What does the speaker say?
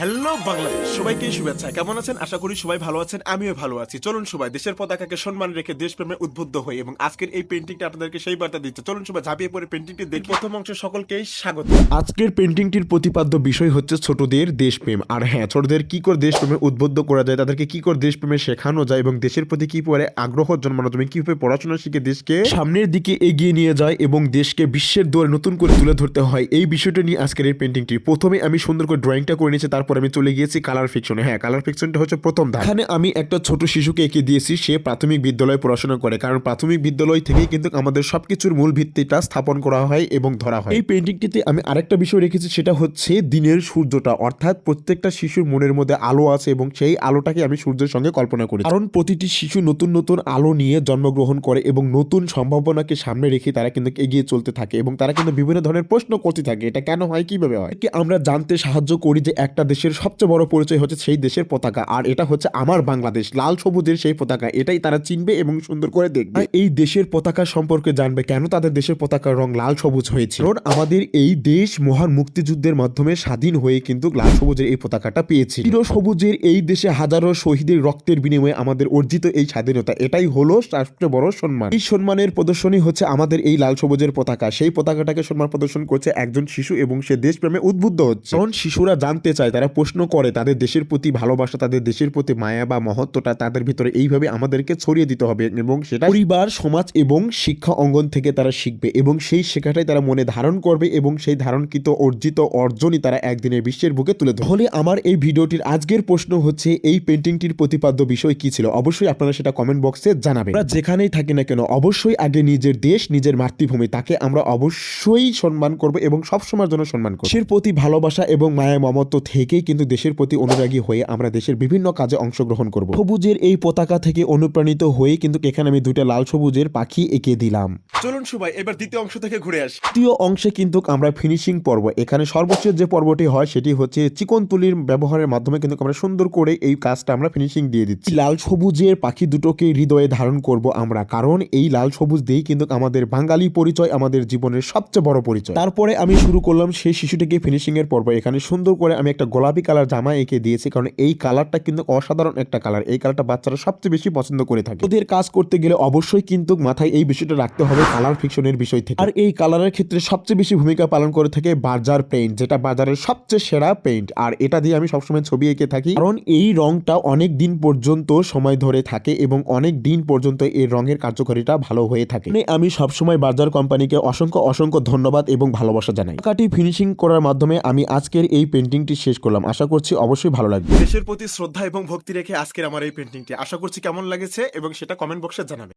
Hello Bangladesh সবাইকে শুভেচ্ছা। কেমন আছেন? আশা করি সবাই ভালো আছেন, আমিও ভালো আছি। চলুন সবাই, দেশের পতাকাকে সম্মান রেখে দেশপ্রেমে উদ্বুদ্ধ হই এবং আজকের এই পেন্টিংটা আপনাদেরকে সেই বার্তা দিচ্ছে। চলুন সবাই, ঝাঁপিয়ে পড়ে পেন্টিংটি দেখি। প্রথম অংশ সকলকেই স্বাগত। আজকের পেন্টিংটির প্রতিপাদ্য বিষয় হচ্ছে ছোটদের দেশপ্রেম। আর হ্যাঁ ছোটদের কি করে দেশপ্রেমে উদ্বুদ্ধ করা যায়, তাদেরকে কি করে দেশপ্রেমে শেখানো যায় এবং দেশের প্রতি কি করে আগ্রহ জন্মানো যাবে কীভাবে পড়াশোনা শিখে দেশকে সামনের দিকে এগিয়ে নিয়ে যায় এবং দেশকে বিশ্বের দোয়ারে নতুন করে তুলে ধরতে হয়, এই বিষয়টা নিয়ে আজকের এই পেন্টিংটি প্রথমে আমি সুন্দর করে ড্রয়িংটা করে নিয়েছি, তারপর আমি চলে গিয়েছি কালার ফিকশনে হ্যাঁ কালার ফিকশনটা হচ্ছে প্রথম ধাপ। এখানে আমি একটা ছোট শিশুকে এঁকে দিয়েছি সে প্রাথমিক বিদ্যালয়ে পড়াশোনা করে। কারণ প্রাথমিক বিদ্যালয় থেকেই কিন্তু আমাদের সবকিছুর মূল ভিত্তিটা স্থাপন করা হয় এবং ধরা হয়। এই পেন্টিংটিতে আমি আরেকটা বিষয় রেখেছি সেটা হচ্ছে দিনের সূর্যটা। অর্থাৎ প্রত্যেকটা শিশুর মনের মধ্যে আলো আছে এবং সেই আলোটাকে আমি সূর্যের সঙ্গে কল্পনা করি। কারণ প্রতিটি শিশু নতুন নতুন আলো নিয়ে জন্মগ্রহণ করে এবং নতুন সম্ভাবনাকে সামনে রেখে তারা কিন্তু এগিয়ে চলতে থাকে এবং তারা কিন্তু বিভিন্ন ধরনের প্রশ্ন করতে থাকে এটা কেন হয় কীভাবে হয়? কি আমরা জানতে সাহায্য করি যে একটা দেশের সবচেয়ে বড় পরিচয় হচ্ছে সেই দেশের পতাকা। আর এটা হচ্ছে আমার বাংলাদেশ। লাল সবুজের সেই পতাকা। এটাই তারা চিনবে এবং সুন্দর করে দেখবে। এই দেশের পতাকা সম্পর্কে জানবে কেন তাদের দেশের পতাকার রং লাল সবুজ হয়েছে কারণ আমাদের এই দেশ মহান মুক্তিযুদ্ধের মাধ্যমে স্বাধীন হয়ে কিন্তু লাল সবুজের এই পতাকাটা পেয়েছে চির সবুজের এই দেশে হাজারো শহীদের রক্তের বিনিময়ে আমাদের অর্জিত এই স্বাধীনতা। এটাই হলো সবচেয়ে বড় সম্মান। এই সম্মানের প্রদর্শনী হচ্ছে আমাদের এই লাল সবুজের পতাকা। সেই পতাকাটাকে সম্মান প্রদর্শন করছে একজন শিশু এবং সে দেশপ্রেমে উদ্বুদ্ধ হচ্ছে। কারণ শিশুরা জানতে চায়, তারা প্রশ্ন করে তাদের দেশের প্রতি ভালোবাসা, তাদের দেশের প্রতি মায়া বা মহত্বটা তাদের ভিতরে এইভাবে আমাদেরকে ছড়িয়ে দিতে হবে এবং সেটা পরিবার, সমাজ এবং শিক্ষা অঙ্গন থেকে তারা শিখবে এবং সেই শেখাটাই তারা মনে ধারণ করবে এবং সেই ধারণকৃত, অর্জিত, অর্জনই তারা একদিনের বিশ্বের বুকে তুলে ধরবে। আমার এই ভিডিওটির আজকের প্রশ্ন হচ্ছে, এই পেন্টিংটির প্রতিপাদ্য বিষয় কি ছিল? অবশ্যই আপনারা সেটা কমেন্ট বক্সে জানাবেন। আমরা যেখানেই থাকি না কেন, অবশ্যই আগে নিজের দেশ, নিজের মাতৃভূমি, তাকে আমরা অবশ্যই সম্মান করব এবং সবসময়ের জন্য সম্মান করব। দেশের প্রতি ভালোবাসা এবং মায়া, মমত্ব থেকেই কিন্তু দেশের প্রতি অনুরাগী হয়ে আমরা দেশের বিভিন্ন কাজে অংশগ্রহণ করব। সবুজের এই পতাকা থেকে অনুপ্রাণিত হয়ে কিন্তু এখানে আমি দুইটা লাল সবুজের পাখি এঁকে দিলাম। চলুন সবাই এবার দ্বিতীয় অংশ থেকে ঘুরে আসি। তৃতীয় অংশে কিন্তু আমরা ফিনিশিং পর্ব। এখানে সর্বোচ্চ যে পর্বটি হয় সেটি হচ্ছে চিকন তুলির ব্যবহারের মাধ্যমে কিন্তু আমরা সুন্দর করে এই কাজটা আমরা ফিনিশিং দিয়ে দিচ্ছি। লাল সবুজের পাখি দুটোকে হৃদয়ে ধারণ করব আমরা কারণ এই লাল সবুজ দিয়েই কিন্তু আমাদের বাঙালি পরিচয় আমাদের জীবনের সবচেয়ে বড় পরিচয়। তারপরে আমি শুরু করলাম সেই শিশুটিকে ফিনিশিং এর পর্ব। এখানে সুন্দর করে আমি একটা গোলাপি কালার জামা এঁকে দিয়েছি, কারণ এই কালারটা কিন্তু অসাধারণ একটা কালার। এই কালারটা বাচ্চারা সবচেয়ে বেশি পছন্দ করে থাকে। ওদের কাজ করতে গেলে অবশ্যই কিন্তু মাথায় এই বিষয়টা রাখতে হবে, কালার ফিকশনের বিষয় থেকে। আর এই কালারের ক্ষেত্রে সবচেয়ে বেশি ভূমিকা পালন করে থাকে বাজার পেইন্ট, যেটা বাজারের সবচেয়ে সেরা পেইন্ট। আর এটা দিয়ে আমি সবসময় ছবি এঁকে থাকি। কারণ এই রংটা অনেক দিন পর্যন্ত সময় ধরে থাকে এবং অনেক দিন পর্যন্ত এই রঙের কার্যকারিতা ভালো হয়ে থাকে। মানে আমি সবসময় বাজার কোম্পানিকে অসংখ্য অসংখ্য ধন্যবাদ এবং ভালোবাসা জানাই। কাটি ফিনিশিং করার মাধ্যমে আমি আজকের এই পেন্টিংটি শেষ করলাম। আশা করছি অবশ্যই ভালো লাগবে। দেশের প্রতি শ্রদ্ধা এবং ভক্তি রেখে আজকের আমার এই পেন্টিংটি আশা করছি কেমন লাগেছে এবং সেটা কমেন্ট বক্সে জানাবে